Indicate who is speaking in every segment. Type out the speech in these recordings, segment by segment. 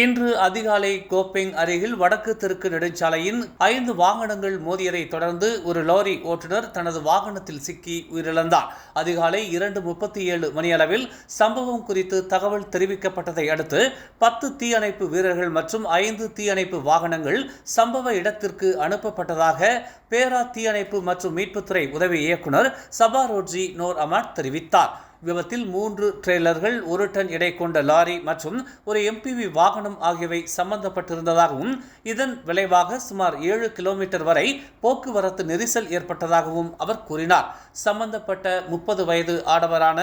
Speaker 1: இன்று அதிகாலை கோப்பெங் அருகில் வடக்கு தெற்கு நெடுஞ்சாலையின் ஐந்து வாகனங்கள் மோதியதை தொடர்ந்து ஒரு லாரி ஓட்டுநர் தனது வாகனத்தில் சிக்கி உயிரிழந்தார். அதிகாலை இரண்டு முப்பத்தி ஏழு மணியளவில் சம்பவம் குறித்து தகவல் தெரிவிக்கப்பட்டதை அடுத்து பத்து தீயணைப்பு வீரர்கள் மற்றும் ஐந்து தீயணைப்பு வாகனங்கள் சம்பவ இடத்திற்கு அனுப்பப்பட்டதாக பேரா தீயணைப்பு மற்றும் மீட்புத்துறை உதவி இயக்குனர் சபா ரோட்ஜி நோர் அமர் தெரிவித்தார். விபத்தில் மூன்று ட்ரெய்லர்கள் ஒரு டன் எடை கொண்ட லாரி மற்றும் ஒரு எம்பிவி வாகனம் ஆகியவை சம்பந்தப்பட்டிருந்ததாகவும் இதன் விளைவாக சுமார் ஏழு கிலோமீட்டர் வரை போக்குவரத்து நெரிசல் ஏற்பட்டதாகவும் அவர் கூறினார். சம்பந்தப்பட்ட முப்பது வயது ஆடவரான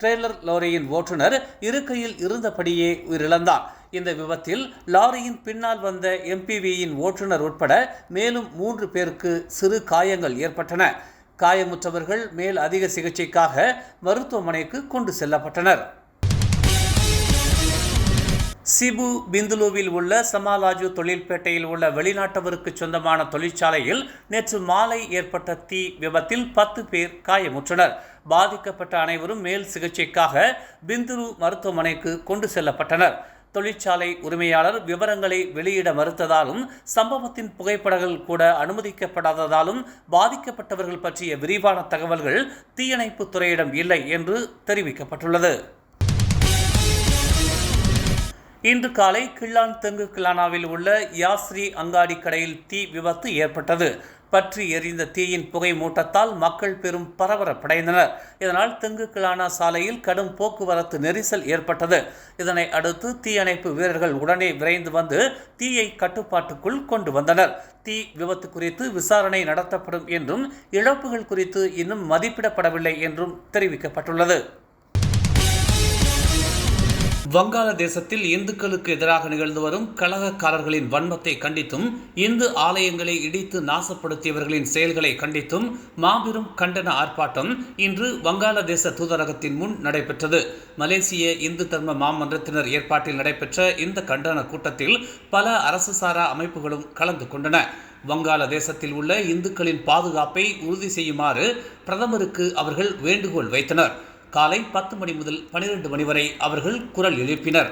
Speaker 1: ட்ரெய்லர் லாரியின் ஓட்டுநர் இருக்கையில் இருந்தபடியே உயிரிழந்தார். இந்த விபத்தில் லாரியின் பின்னால் வந்த எம்பிவியின் ஓட்டுநர் உட்பட மேலும் மூன்று பேருக்கு சிறு காயங்கள் ஏற்பட்டன. காயமுற்றவர்கள் மேல் அதிக சிகிச்சைக்காக மருத்துவமனைக்கு கொண்டு செல்லப்பட்டனர். சிபு பிந்துலுவில் உள்ள சமாலாஜு தொழில்பேட்டையில் உள்ள வெளிநாட்டவருக்கு சொந்தமான தொழிற்சாலையில் நேற்று மாலை ஏற்பட்ட தீ விபத்தில் பத்து பேர் காயமுற்றனர். பாதிக்கப்பட்ட அனைவரும் மேல் சிகிச்சைக்காக பிந்துலு மருத்துவமனைக்கு கொண்டு செல்லப்பட்டனர். தொழிற்சாலை உரிமையாளர் விவரங்களை வெளியிட மறுத்ததாலும் சம்பவத்தின் புகைப்படங்கள் கூட அனுமதிக்கப்படாததாலும் பாதிக்கப்பட்டவர்கள் பற்றிய விரிவான தகவல்கள் தீயணைப்பு துறையிடம் இல்லை என்று தெரிவிக்கப்பட்டுள்ளது. இன்று காலை கிள்ளான் தெங்கு கிளானாவில் உள்ள யாஸ்ரீ அங்காடி கடையில் தீ விபத்து ஏற்பட்டது. பற்றி எரிந்த தீயின் புகை மூட்டத்தால் மக்கள் பெரும் பரபரப்படைந்தனர். இதனால் தெங்கு கிளானா சாலையில் கடும் போக்குவரத்து நெரிசல் ஏற்பட்டது. இதனை அடுத்து தீயணைப்பு வீரர்கள் உடனே விரைந்து வந்து தீயை கட்டுப்பாட்டுக்குள் கொண்டு வந்தனர். தீ விபத்து குறித்து விசாரணை நடத்தப்படும் என்றும் இழப்புகள் குறித்து இன்னும் மதிப்பிடப்படவில்லை என்றும் தெரிவிக்கப்பட்டுள்ளது. வங்காளதேசத்தில் இந்துக்களுக்கு எதிராக நிகழ்ந்து வரும் கலகக்காரர்களின் வன்மத்தை கண்டித்தும் இந்து ஆலயங்களை இடித்து நாசப்படுத்தியவர்களின் செயல்களை கண்டித்தும் மாபெரும் கண்டன ஆர்ப்பாட்டம் இன்று வங்காளதேச தூதரகத்தின் முன் நடைபெற்றது. மலேசிய இந்து தர்ம மாமன்றத்தினர் ஏற்பாட்டில் நடைபெற்ற இந்த கண்டன கூட்டத்தில் பல அரசு சாரா அமைப்புகளும் கலந்து கொண்டன. வங்காளதேசத்தில் உள்ள இந்துக்களின் பாதுகாப்பை உறுதி செய்யுமாறு பிரதமருக்கு அவர்கள் வேண்டுகோள் வைத்தனர். காலை பத்து மணி முதல் பனிரெண்டு மணி வரை அவர்கள் குரல் எழுப்பினர்.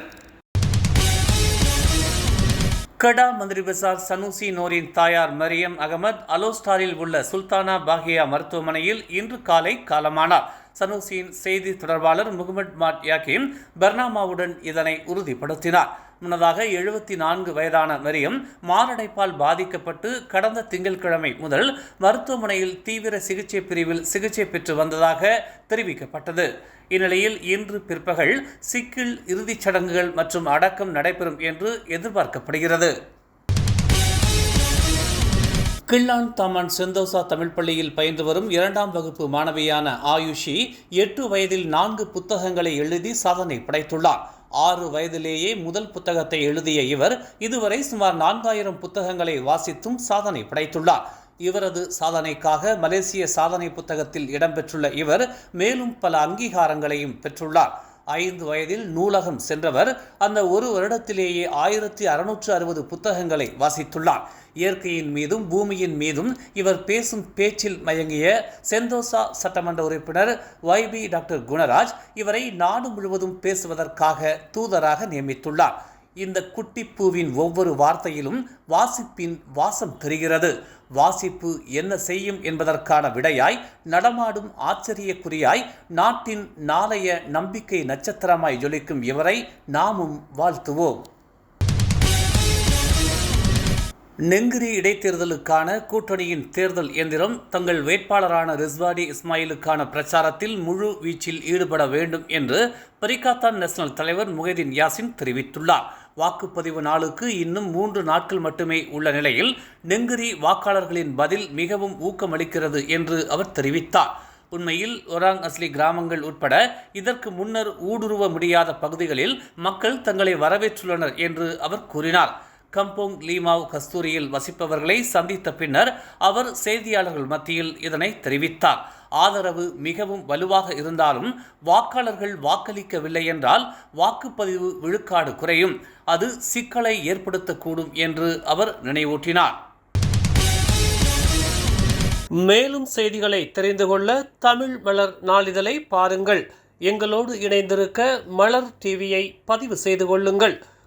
Speaker 1: கடா மந்திரி பசார் சனூசி நோரின் தாயார் மரியம் அகமது அலோஸ்டாரில் உள்ள சுல்தானா பாகியா மருத்துவமனையில் இன்று காலை காலமானார். சனூசியின் செய்தி தொடர்பாளர் முகமது மாட் யாக்கிம் பர்னாமாவுடன் இதனை உறுதிப்படுத்தினார். முன்னதாக எழுபத்தி நான்கு வயதான மரியம் மாரடைப்பால் பாதிக்கப்பட்டு கடந்த திங்கட்கிழமை முதல் மருத்துவமனையில் தீவிர சிகிச்சை பிரிவில் சிகிச்சை பெற்று வந்ததாக தெரிவிக்கப்பட்டது. இந்நிலையில் இன்று பிற்பகல் சிக்கில் இறுதிச் சடங்குகள் மற்றும் அடக்கம் நடைபெறும் என்று எதிர்பார்க்கப்படுகிறது. கிள்ளான் தாமான் செந்தோசா தமிழ் பள்ளியில் பயின்று வரும் இரண்டாம் வகுப்பு மாணவியான ஆயுஷி எட்டு வயதில் நான்கு புத்தகங்களை எழுதி சாதனை படைத்துள்ளார். ஆறு வயதிலேயே முதல் புத்தகத்தை எழுதிய இவர் இதுவரை சுமார் நான்காயிரம் புத்தகங்களை வாசித்தும் சாதனை படைத்துள்ளார். இவரது சாதனைக்காக மலேசிய சாதனை புத்தகத்தில் இடம்பெற்றுள்ள இவர் மேலும் பல அங்கீகாரங்களையும் பெற்றுள்ளார். ஐந்து வயதில் நூலகம் சென்றவர் அந்த ஒரு வருடத்திலேயே ஆயிரத்தி அறுநூற்று அறுபது புத்தகங்களை வாசித்துள்ளார். இயற்கையின் மீதும் பூமியின் மீதும் இவர் பேசும் பேச்சில் மயங்கிய செந்தோசா சட்டமன்ற உறுப்பினர் வைபி டாக்டர் குணராஜ் இவரை நாடு முழுவதும் பேசுவதற்காக தூதராக நியமித்துள்ளார். இந்த குட்டிப்பூவின் ஒவ்வொரு வார்த்தையிலும் வாசிப்பின் வாசம் தெரிகிறது. வாசிப்பு என்ன செய்யும் என்பதற்கான விடையாய் நடமாடும் ஆச்சரியக்குறியாய் நாட்டின் நாளைய நம்பிக்கை நட்சத்திரமாய் ஜொலிக்கும் இவரை நாமும் வாழ்த்துவோம். நெங்கிரி இடைத்தேர்தலுக்கான கூட்டணியின் தேர்தல் எந்திரம் தங்கள் வேட்பாளரான ரிஸ்வாடி இஸ்மாயிலுக்கான பிரச்சாரத்தில் முழு வீச்சில் ஈடுபட வேண்டும் என்று பரிகாத்தான் நேஷனல் தலைவர் முகைதீன் யாசின் தெரிவித்துள்ளார். வாக்குப்பதிவு நாளுக்கு இன்னும் மூன்று நாட்கள் மட்டுமே உள்ள நிலையில் நெங்கிரி வாக்காளர்களின் பதில் மிகவும் ஊக்கமளிக்கிறது என்று அவர் தெரிவித்தார். உண்மையில் ஒராங் அஸ்லி கிராமங்கள் உட்பட இதற்கு முன்னர் ஊடுருவ முடியாத பகுதிகளில் மக்கள் தங்களை வரவேற்றுள்ளனர் என்று அவர் கூறினார். கம்போங் லீமாவ் கஸ்தூரியில் வசிப்பவர்களை சந்தித்த பின்னர் அவர் செய்தியாளர்கள் மத்தியில் இதனை தெரிவித்தார். ஆதரவு மிகவும் வலுவாக இருந்தாலும் வாக்காளர்கள் வாக்களிக்கவில்லை என்றால் வாக்குப்பதிவு விழுக்காடு குறையும். அது சிக்கலை ஏற்படுத்தக்கூடும் என்று அவர் நினைவூட்டினார். மேலும் செய்திகளை தெரிந்து கொள்ள தமிழ் மலர் நாளிதழை பாருங்கள். எங்களோடு இணைந்திருக்க மலர் டிவியை பதிவு செய்து கொள்ளுங்கள்.